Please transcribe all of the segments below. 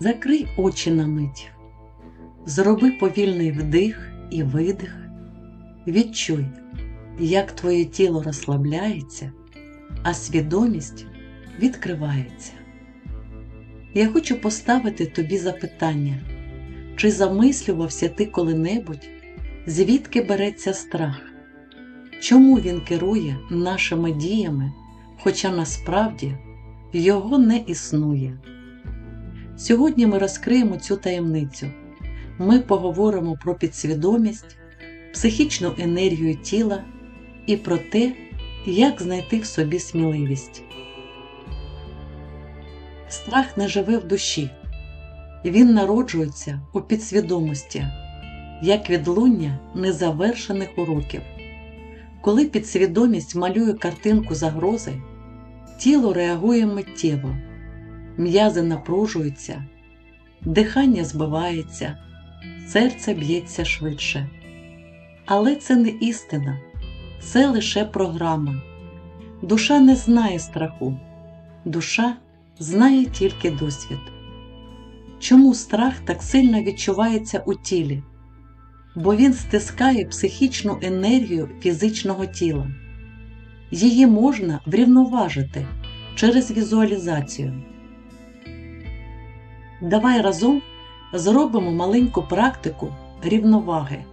Закрий очі на мить, зроби повільний вдих і видих. Відчуй, як твоє тіло розслабляється, а свідомість відкривається. Я хочу поставити тобі запитання, чи замислювався ти коли-небудь, звідки береться страх? Чому він керує нашими діями, хоча насправді його не існує? Сьогодні ми розкриємо цю таємницю. Ми поговоримо про підсвідомість, психічну енергію тіла і про те, як знайти в собі сміливість. Страх не живе в душі, він народжується у підсвідомості, як відлуння незавершених уроків. Коли підсвідомість малює картинку загрози, тіло реагує миттєво, м'язи напружуються, дихання збивається, серце б'ється швидше. Але це не істина, це лише програма. Душа не знає страху, душа знає тільки досвід. Чому страх так сильно відчувається у тілі? Бо він стискає психічну енергію фізичного тіла. Її можна врівноважити через візуалізацію. Давай разом зробимо маленьку практику рівноваги.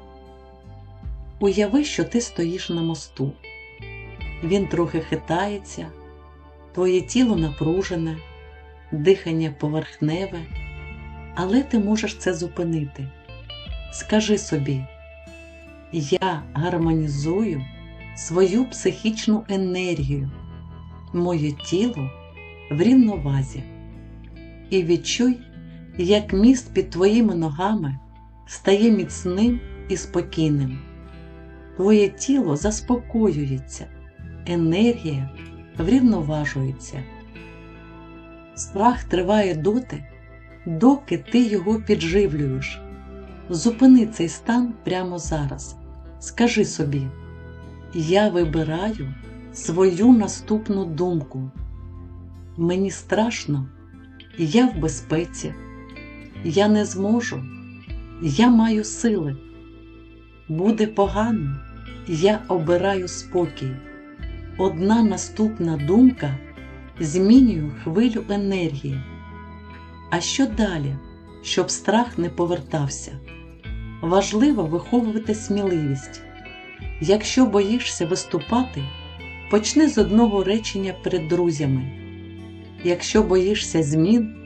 Уяви, що ти стоїш на мосту. Він трохи хитається, твоє тіло напружене, дихання поверхневе, але ти можеш це зупинити. Скажи собі, я гармонізую свою психічну енергію, моє тіло в рівновазі. І відчуй, як міст під твоїми ногами стає міцним і спокійним. Твоє тіло заспокоюється, енергія врівноважується. Страх триває доти, доки ти його підживлюєш. Зупини цей стан прямо зараз. Скажи собі, я вибираю свою наступну думку. Мені страшно, я в безпеці, я не зможу, я маю сили. Буде погано, я обираю спокій. Одна наступна думка змінює хвилю енергії. А що далі, щоб страх не повертався? Важливо виховувати сміливість. Якщо боїшся виступати, почни з одного речення перед друзями. Якщо боїшся змін,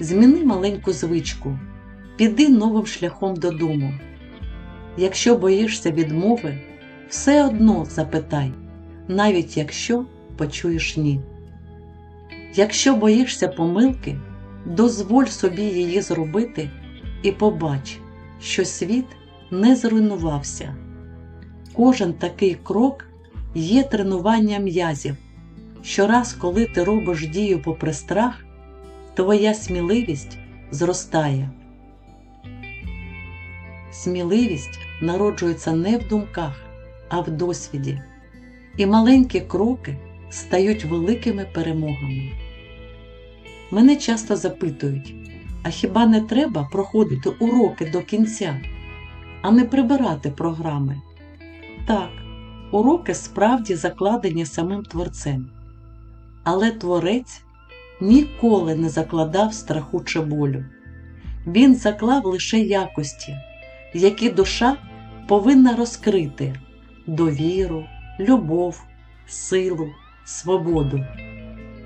зміни маленьку звичку, піди новим шляхом додому. Якщо боїшся відмови, все одно запитай, навіть якщо почуєш ні. Якщо боїшся помилки, дозволь собі її зробити і побач, що світ не зруйнувався. Кожен такий крок є тренування м'язів. Щораз, коли ти робиш дію попри страх, твоя сміливість зростає. Сміливість народжується не в думках, а в досвіді, і маленькі кроки стають великими перемогами. Мене часто запитують, а хіба не треба проходити уроки до кінця, а не прибирати програми? Так, уроки справді закладені самим творцем, але творець ніколи не закладав страху чи болю. Він заклав лише якості, які душа повинна розкрити довіру, любов, силу, свободу.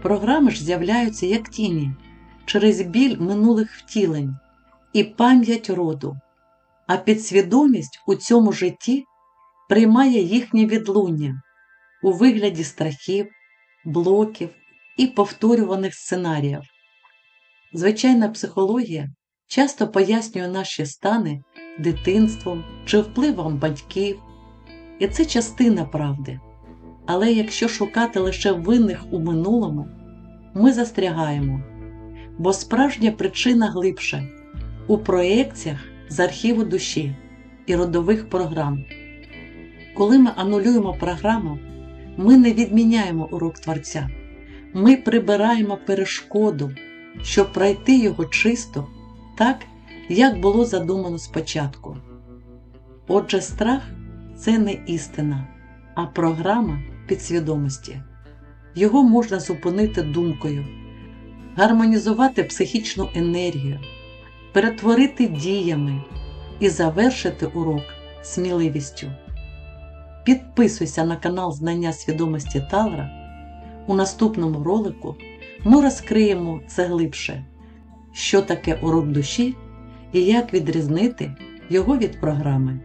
Програми ж з'являються як тіні через біль минулих втілень і пам'ять роду, а підсвідомість у цьому житті приймає їхнє відлуння у вигляді страхів, блоків і повторюваних сценаріїв. Звичайна психологія часто пояснює наші стани дитинством чи впливом батьків, і це частина правди. Але якщо шукати лише винних у минулому, ми застрягаємо, бо справжня причина глибша у проєкціях з архіву душі і родових програм. Коли ми анулюємо програму, ми не відміняємо урок Творця, ми прибираємо перешкоду, щоб пройти його чисто, так, як було задумано спочатку. Отже, страх це не істина, а програма підсвідомості. Його можна зупинити думкою, гармонізувати психічну енергію, перетворити діями і завершити урок сміливістю. Підписуйся на канал Знання свідомості Тавра. У наступному ролику ми розкриємо це глибше, що таке урок душі і як відрізнити його від програми.